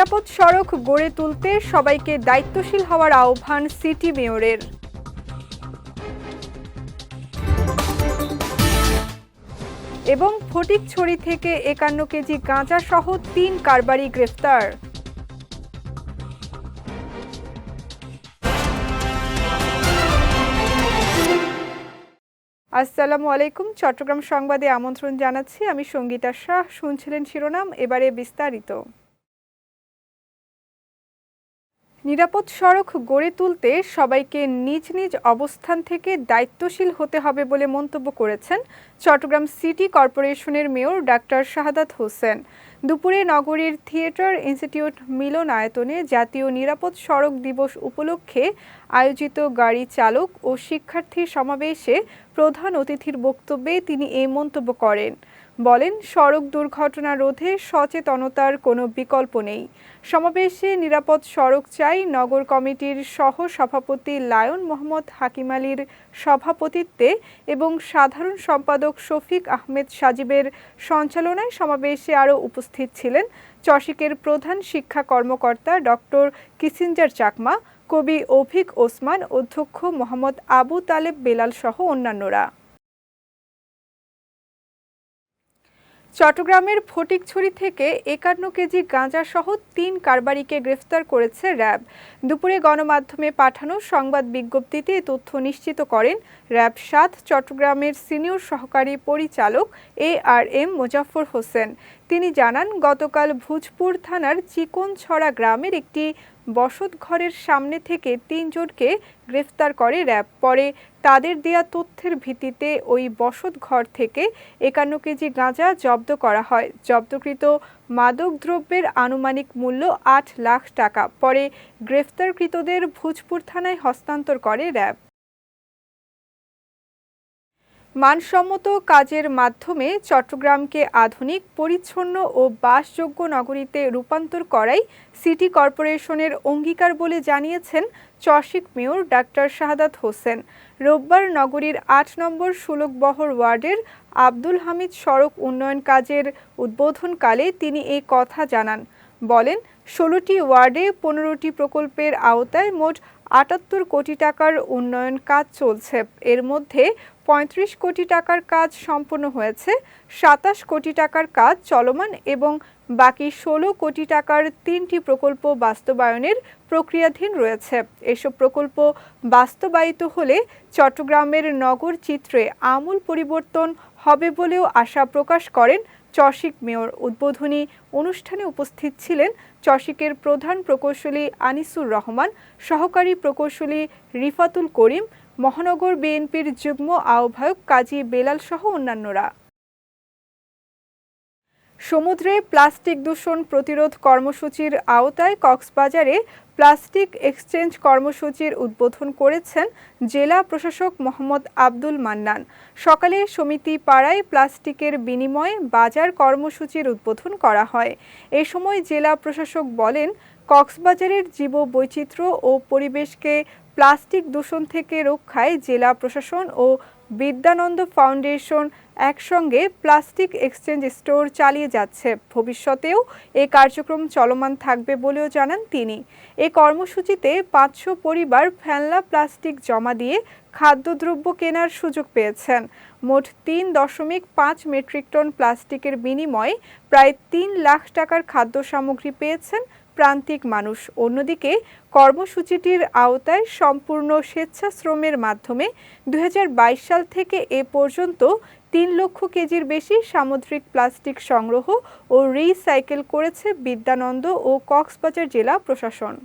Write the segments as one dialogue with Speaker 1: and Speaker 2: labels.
Speaker 1: নিরাপদ সড়ক গড়ে তুলতে সবাইকে দায়িত্বশীল হওয়ার আহ্বান সিটি মেয়রের। এবং ফটিকছড়ি থেকে একান্ন কেজি গাঁজা সহ তিন কারবারি গ্রেফতার। আসসালামু আলাইকুম। চট্টগ্রাম সংবাদে আমন্ত্রণ জানাচ্ছি। আমি সঙ্গীতা শাহ। শুনছিলেন শিরোনাম। এবারে বিস্তারিত। নিরাপদ সড়ক গড়ে তুলতে সবাইকে নিজ নিজ অবস্থান থেকে দায়িত্বশীল হতে হবে বলে মন্তব্য করেছেন চট্টগ্রাম সিটি কর্পোরেশনের মেয়র ডাক্তার শাহাদাত হোসেন। দুপুরে নগরীর থিয়েটার ইনস্টিটিউট মিলনায়তনে জাতীয় নিরাপদ সড়ক দিবস উপলক্ষে আয়োজিত গাড়ি চালক ও শিক্ষার্থীর সমাবেশে প্রধান অতিথির বক্তব্যে তিনি এই মন্তব্য করেন। বলেন, সড়ক দুর্ঘটনা রোধে সচেতনতার কোনো বিকল্প নেই। সমাবেশে নিরাপদ সড়ক চাই নগর কমিটির সহ সভাপতি লায়ন মোহাম্মদ হাকিম আলীর সভাপতিত্বে এবং সাধারণ সম্পাদক শফিক আহমেদ সাজিবের সঞ্চালনায় সমাবেশে আরও উপস্থিত ছিলেন চশিকের প্রধান শিক্ষা কর্মকর্তা ডক্টর কিসিঞ্জার চাকমা, কবি অভিক ওসমান, অধ্যক্ষ মোহাম্মদ আবু তালেব বেলাল সহ অন্যান্যরা। চট্টগ্রামের ফটিকছড়ি থেকে একান্ন কেজি গাঁজা সহ তিন কারবারিকে গ্রেফতার করেছে র্যাব। দুপুরে গণমাধ্যমে পাঠানো সংবাদ বিজ্ঞপ্তিতে তথ্য নিশ্চিত করেন র্যাব সাত চট্টগ্রামের সিনিয়র সহকারী পরিচালক A R M Mozaffar Hossain. তিনি জানান, গতকাল ভুজপুর থানার চিকনছড়া গ্রামের একটি বসত ঘরের সামনে থেকে তিনজনকে গ্রেফতার করে র্যাব। পরে তাদের দেয়া তথ্যের ভিত্তিতে ওই বসত ঘর থেকে একান্ন কেজি গাঁজা জব্দ করা হয়। জব্দকৃত মাদকদ্রব্যের আনুমানিক মূল্য আট লাখ টাকা। পরে গ্রেফতারকৃতদের ভুজপুর থানায় হস্তান্তর করে র্যাব। মানসম্মত কাজের মাধ্যমে চট্টগ্রামকে আধুনিক, পরিচ্ছন্ন ও বাসযোগ্য নগরীতে রূপান্তর করাই সিটি কর্পোরেশনের অঙ্গীকার বলে জানিয়েছেন চশিক মেয়র ডাক্তার শাহাদাত হোসেন। রোববার নগরীর আট নম্বর সুলকবহর ওয়ার্ডের আব্দুল হামিদ সড়ক উন্নয়ন কাজের উদ্বোধনকালে তিনি এই কথা জানান। বলেন, ষোলোটি ওয়ার্ডে পনেরোটি প্রকল্পের আওতায় মোট আটাত্তর কোটি টাকার উন্নয়ন কাজ চলছে। এর মধ্যে পঁয়ত্রিশ কোটি টাকার কাজ সম্পন্ন হয়েছে, সাতাশ কোটি টাকার কাজ চলমান এবং বাকি ষোলো কোটি টাকার তিনটি প্রকল্প বাস্তবায়নের প্রক্রিয়াধীন রয়েছে। এসব প্রকল্প বাস্তবায়িত হলে চট্টগ্রামের নগর চিত্রে আমূল পরিবর্তন হবে বলেও আশা প্রকাশ করেন চশিক মেয়র উদ্বোধনী অনুষ্ঠানে উপস্থিত ছিলেন চশিকের প্রধান প্রকৌশলী আনিসুর রহমান, সহকারী প্রকৌশলী রিফাতুল করিম, মহানগর বিএনপির যুগ্ম আহ্বায়ক কাজী বেলাল সহ অন্যান্যরা। সমুদ্রে প্লাস্টিক দূষণ প্রতিরোধ কর্মসূচির আওতায় কক্সবাজারে প্লাস্টিক এক্সচেঞ্জ কর্মসূচির উদ্বোধন করেছেন জেলা প্রশাসক মোহাম্মদ আব্দুল মান্নান। সকালে সমিতি পাড়ায় প্লাস্টিকের বিনিময়ে বাজার কর্মসূচির উদ্বোধন করা হয়। এ সময় জেলা প্রশাসক বলেন, কক্সবাজারের জীব বৈচিত্র্য ও পরিবেশকে প্লাস্টিক দূষণ থেকে রক্ষায় জেলা প্রশাসন ও বিদ্যানন্দ ফাউন্ডেশন একসঙ্গে প্লাস্টিক এক্সচেঞ্জ স্টোর চালিয়ে যাচ্ছে। ভবিষ্যতেও এ কার্যক্রম চলমান থাকবে বলেও জানান তিনি। এ কর্মসূচিতে পাঁচশো পরিবার ফেলনা প্লাস্টিক জমা দিয়ে খাদ্যদ্রব্য কেনার সুযোগ পেয়েছেন। মোট তিন দশমিক পাঁচ মেট্রিক টন প্লাস্টিকের বিনিময়ে প্রায় তিন লাখ টাকার খাদ্য সামগ্রী পেয়েছেন প্রান্তিক মানুষ। অন্যদিকে, কর্মসূচিটির আওতায় সম্পূর্ণ স্বেচ্ছাশ্রমের মাধ্যমে দুই হাজার বাইশ সাল থেকে এ পর্যন্ত তিন লক্ষ কেজির বেশি সামুদ্রিক প্লাস্টিক সংগ্রহ ও রিসাইকেল করেছে বিদ্যানন্দ ও কক্সবাজার জেলা প্রশাসন।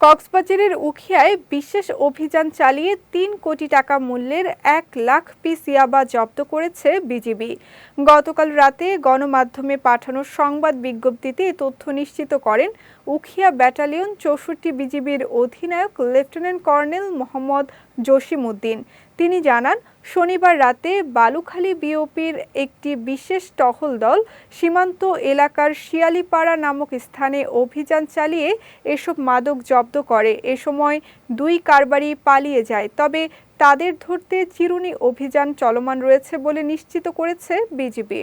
Speaker 1: কক্সবাজারের উখিয়ায় বিশেষ অভিযান চালিয়ে তিন কোটি টাকা মূল্যের এক লাখ পিস ইয়াবা জব্দ করেছে বিজিবি। গতকাল রাতে গণমাধ্যমে পাঠানো সংবাদ বিজ্ঞপ্তিতে তথ্য নিশ্চিত করেন উখিয়া ব্যাটালিয়ন চৌষট্টি বিজিবির অধিনায়ক লেফটেন্যান্ট কর্নেল মোহাম্মদ জসিমউদ্দিন। তিনি জানান, শনিবার রাতে বালুখালী বিওপির একটি বিশেষ টহল দল সীমান্ত এলাকার শিয়ালিপাড়া নামক স্থানে অভিযান চালিয়ে এসব মাদক জব্দ করে। এ সময় দুই কারবারি পালিয়ে যায়। তবে তাদের ধরতে চিরুনি অভিযান চলমান রয়েছে বলে নিশ্চিত করেছে বিজিবি।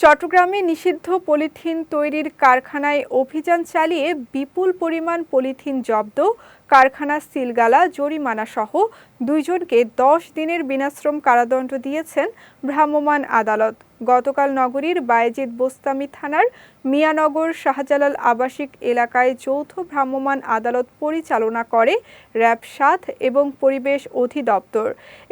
Speaker 1: চট্টগ্রামে নিষিদ্ধ পলিথিন তৈরির কারখানায় অভিযান চালিয়ে বিপুল পরিমাণ পলিথিন জব্দ, কারখানা সিলগালা জরিমানা সহ দুইজনকে দশ দিনের বিনাশ্রম কারাদণ্ড দিয়েছেন ভ্রাম্যমাণ আদালত। গতকাল নগরীর বায়েজিদ বোস্তামি থানার মিয়ানগর শাহজালাল আবাসিক এলাকায় যৌথ ভ্রাম্যমাণ আদালত পরিচালনা করে র্যাব সাত এবং পরিবেশ অধিদপ্তর।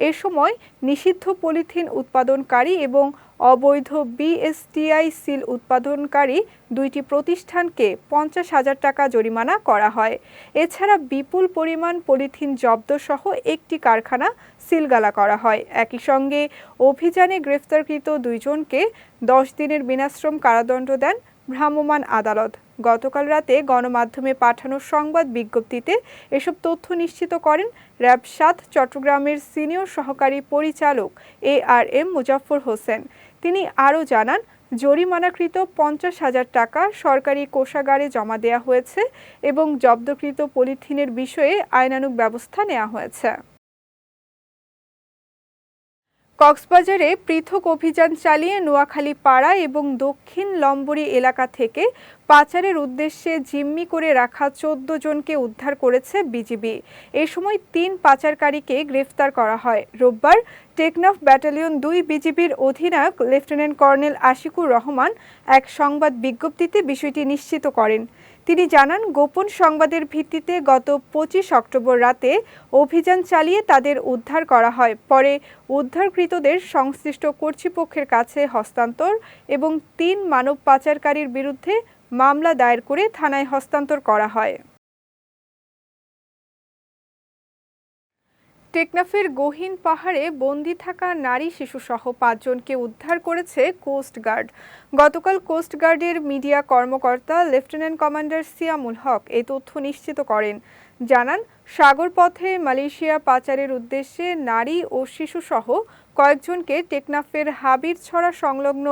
Speaker 1: এ সময় নিষিদ্ধ পলিথিন উৎপাদনকারী এবং অবৈধ বিএসটিআই সিল উৎপাদনকারী দুইটি প্রতিষ্ঠানকে পঞ্চাশ হাজার টাকা জরিমানা করা হয়। এছাড়া বিপুল পরিমাণ পলিথিন জব্দসহ একটি কারখানা সিলগালা করা হয়। একই সঙ্গে অভিযানে গ্রেফতারকৃত দুইজনকে দশ দিনের বিনাশ্রম কারাদণ্ড দেন ভ্রাম্যমাণ আদালত। গতকাল রাতে গণমাধ্যমে পাঠানো সংবাদ বিজ্ঞপ্তিতে এসব তথ্য নিশ্চিত করেন র্যাব সাত চট্টগ্রামের সিনিয়র সহকারী পরিচালক A R M Muzaffar Hossain. তিনি আরও জানান, জরিমানাকৃত পঞ্চাশ হাজার টাকা সরকারি কোষাগারে জমা দেওয়া হয়েছে এবং জব্দকৃত পলিথিনের বিষয়ে আইনানুগ ব্যবস্থা নেওয়া হয়েছে। কক্সবাজারে পৃথক অভিযান চালিয়ে নোয়াখালী পাড়া এবং দক্ষিণ লম্বরী এলাকা থেকে পাচারের উদ্দেশ্যে জিম্মি করে রাখা চোদ্দ জনকে উদ্ধার করেছে বিজিবি। এ সময় তিন পাচারকারীকে গ্রেফতার করা হয়। রোববার টেকনাফ ব্যাটালিয়ন দুই বিজিবির অধিনায়ক লেফটেন্যান্ট কর্নেল আশিকুর রহমান এক সংবাদ বিজ্ঞপ্তিতে বিষয়টি নিশ্চিত করেন। তিনি জানান, গোপন সংবাদের ভিত্তিতে গত পঁচিশ অক্টোবর রাতে অভিযান চালিয়ে তাদের উদ্ধার করা হয়। পরে উদ্ধারকৃতদের সংশ্লিষ্ট কর্তৃপক্ষের কাছে হস্তান্তর এবং তিন মানব পাচারকারীর বিরুদ্ধে মামলা দায়ের করে থানায় হস্তান্তর করা হয়। টেকনাফের গহীন পাহাড়ে বন্দি থাকা নারী শিশুসহ পাঁচজনকে উদ্ধার করেছে কোস্টগার্ড গতকাল কোস্টগার্ডের মিডিয়া কর্মকর্তা লেফটেন্যান্ট কমান্ডার সিয়ামুল হক এই তথ্য নিশ্চিত করেন। জানান, সাগরপথে মালয়েশিয়া পাচারের উদ্দেশ্যে নারী ও শিশুসহ কয়েকজনকে টেকনাফের হাবির ছড়া সংলগ্ন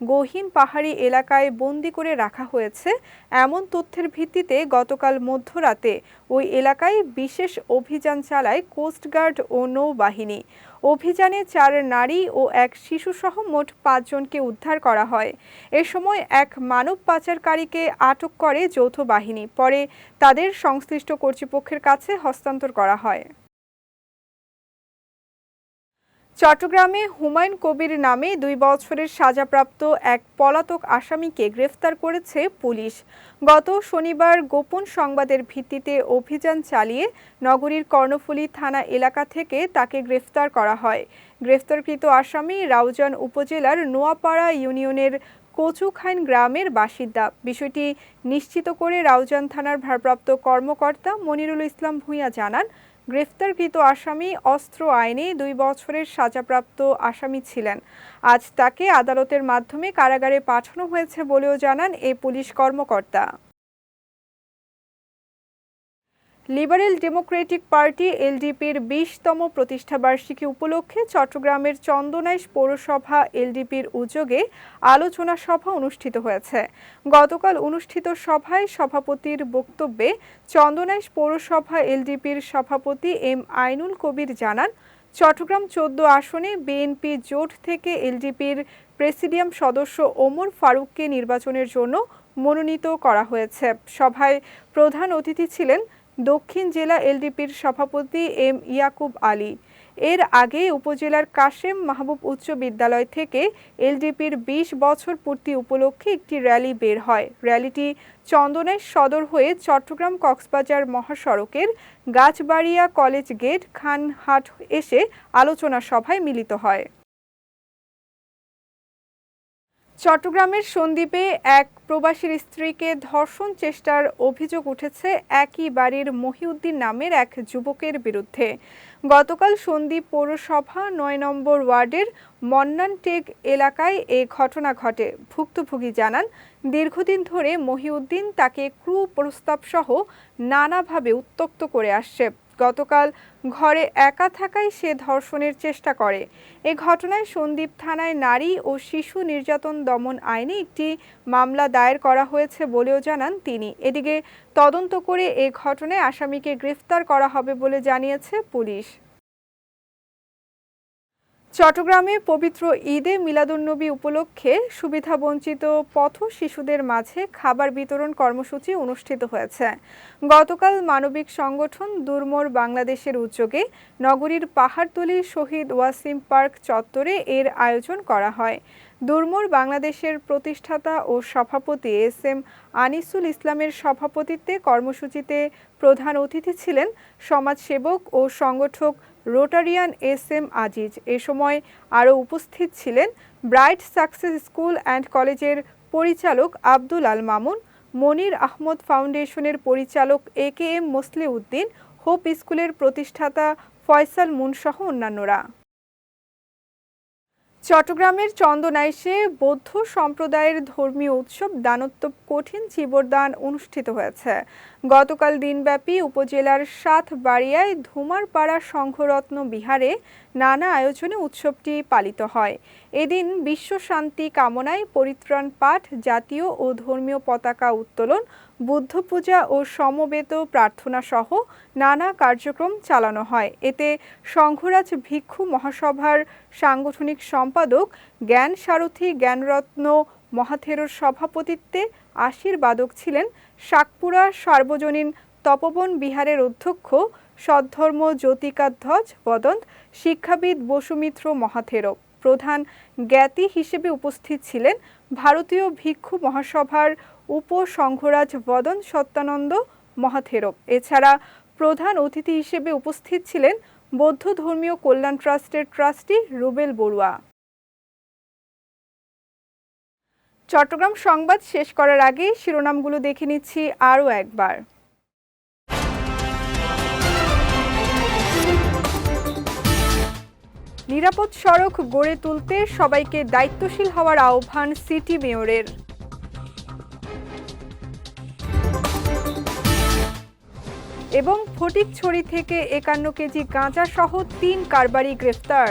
Speaker 1: গহীন পাহাড়ি এলাকায় বন্দি করে রাখা হয়েছে। এমন তথ্যের ভিত্তিতে গতকাল মধ্যরাতে ওই এলাকায় বিশেষ অভিযান চালায় কোস্টগার্ড ও নৌবাহিনী। অভিযানে চার নারী ও এক শিশুসহ মোট পাঁচজনকে উদ্ধার করা হয়। এ সময় এক মানব পাচারকারীকে আটক করে যৌথ বাহিনী। পরে তাদের সংশ্লিষ্ট কর্তৃপক্ষের কাছে হস্তান্তর করা হয়। চট্টগ্রামে হুমায়ুন কবির নামে দুই বছরের সাজাপ্রাপ্ত এক পলাতক আসামিকে গ্রেফতার করেছে পুলিশ। গত শনিবার গোপন সংবাদের ভিত্তিতে অভিযান চালিয়ে নগরীর কর্ণফুলী থানা এলাকা থেকে তাকে গ্রেফতার করা হয়। গ্রেফতারকৃত আসামি রাউজান উপজেলার নোয়াপাড়া ইউনিয়নের কচুখাইন গ্রামের বাসিন্দা। বিষয়টি নিশ্চিত করে রাউজান থানার ভারপ্রাপ্ত কর্মকর্তা মনিরুল ইসলাম ভূঁইয়া জানান গ্রেফতারকৃত আসামি অস্ত্র আইনে দুই বছরের সাজাপ্রাপ্ত আসামি ছিলেন। আজ তাকে আদালতের মাধ্যমে কারাগারে পাঠানো হয়েছে বলেও জানান এই পুলিশ কর্মকর্তা। লিবারেল ডেমোক্রেটিক পার্টি এলডিপির বিশতম প্রতিষ্ঠাবার্ষিকী উপলক্ষে চট্টগ্রামের চন্দনাইশ পৌরসভা এলডিপির উদ্যোগে আলোচনা সভা অনুষ্ঠিত হয়েছে। গতকাল অনুষ্ঠিত সভায় সভাপতির বক্তব্যে চন্দনাইশ পৌরসভা এলডিপির সভাপতি এম আইনুল কবির জানান, চট্টগ্রাম চোদ্দ আসনে বিএনপি জোট থেকে এলডিপির প্রেসিডিয়াম সদস্য ওমর ফারুককে নির্বাচনের জন্য মনোনীত করা হয়েছে। সভায় প্রধান অতিথি ছিলেন দক্ষিণ জেলা এলডিপির সভাপতি এম ইয়াকুব আলী। এর আগে উপজেলার কাশেম মাহবুব উচ্চ বিদ্যালয় থেকে এলডিপির ২০ বছর পূর্তি উপলক্ষে একটি র্যালি বের হয়। র্যালিটি চন্দনের সদর হয়ে চট্টগ্রাম কক্সবাজার মহাসড়কের গাছবাড়িয়া কলেজ গেট, খানহাট এসে আলোচনা সভায় মিলিত হয়। চট্টগ্রামের সন্দ্বীপে এক প্রবাসীর স্ত্রীকে ধর্ষণ চেষ্টার অভিযোগ উঠেছে একই বাড়ির মহিউদ্দিন নামের এক যুবকের বিরুদ্ধে। গতকাল সন্দ্বীপ পৌরসভা নয় নম্বর ওয়ার্ডের মন্নানটেক এলাকায় এ ঘটনা ঘটে। ভুক্তভোগী জানান, দীর্ঘদিন ধরে মহিউদ্দিন তাকে ক্রু প্রস্তাব সহ নানাভাবে উত্তক্ত করে আসছে। গতকাল ঘরে একা থাকায় সে ধর্ষণের চেষ্টা করে। এ ঘটনায় সন্দীপ থানায় নারী ও শিশু নির্যাতন দমন আইনে একটি মামলা দায়ের করা হয়েছে বলেও জানান তিনি। এদিকে তদন্ত করে এ ঘটনায় আসামিকে গ্রেফতার করা হবে বলে জানিয়েছে পুলিশ। চট্টগ্রামে পবিত্র ঈদে মিলাদুন্নবী উপলক্ষে সুবিধাবঞ্চিত পথ শিশুদের মাঝে খাবার বিতরণ কর্মসূচি অনুষ্ঠিত হয়েছে। গতকাল মানবিক সংগঠন দুর্মোর বাংলাদেশের উদ্যোগে নগরীর পাহাড়তলী শহীদ ওয়াসিম পার্ক চত্বরে এর আয়োজন করা হয়। দুর্মর বাংলাদেশের প্রতিষ্ঠাতা ও সভাপতি এস এম আনিসুল ইসলামের সভাপতিত্বে কর্মসূচিতে প্রধান অতিথি ছিলেন সমাজসেবক ও সংগঠক রোটারিয়ান এস এম আজিজ। এ সময় আরও উপস্থিত ছিলেন ব্রাইট সাকসেস স্কুল অ্যান্ড কলেজের পরিচালক আব্দুল আল মামুন, মনির আহমদ ফাউন্ডেশনের পরিচালক A K M Mosleh Uddin hope স্কুলের প্রতিষ্ঠাতা ফয়সাল মুনসহ অন্যান্যরা। চট্টগ্রামের চন্দনাইশে বৌদ্ধ সম্প্রদায়ের ধর্মীয় উৎসব দানত্ব কঠিন জীবরদান অনুষ্ঠিত হয়েছে। গতকাল দিনব্যাপী উপজেলার সাত বাড়িয়ায় ধুমারপাড়া সংঘরত্ন বিহারে নানা আয়োজনে উৎসবটি পালিত হয়। এদিন বিশ্ব শান্তি কামনায় পরিত্রাণ পাঠ, জাতীয় ও ধর্মীয় পতাকা উত্তোলন বুদ্ধ পূজা ও সমবেত প্রার্থনা সহ নানা কার্যক্রম চালানো হয়। এতে সংঘরাজ ভিক্ষু মহাসভার সাংগঠনিক সম্পাদক, জ্ঞান সারথী জ্ঞানরত্ন মহাথেরোর সভাপতিত্বে আশীর্বাদক ছিলেন শাকপুরা সার্বজনীন তপবন বিহারের অধ্যক্ষ সদ্ধর্ম জ্যোতিকাধ্বজ বদন্ত, শিক্ষাবিদ বসুমিত্র মহাথেরো প্রধান জ্ঞাতি হিসেবে উপস্থিত ছিলেন ভারতীয় ভিক্ষু মহাসভার উপসংঘরাজ বদন সত্যানন্দ মহাথেরব এছাড়া প্রধান অতিথি হিসেবে উপস্থিত ছিলেন বৌদ্ধ ধর্মীয় কল্যাণ ট্রাস্টের ট্রাস্টি রুবেল বড়ুয়া। চট্টগ্রাম সংবাদ শেষ করার আগে শিরোনামগুলো দেখে নিচ্ছি আরও একবার। নিরাপদ সড়ক গড়ে তুলতে সবাইকে দায়িত্বশীল হওয়ার আহ্বান সিটি মেয়রের। এবং ফটিকছড়ি থেকে একান্ন কেজি গাঁজা সহ তিন কারবারি গ্রেফতার।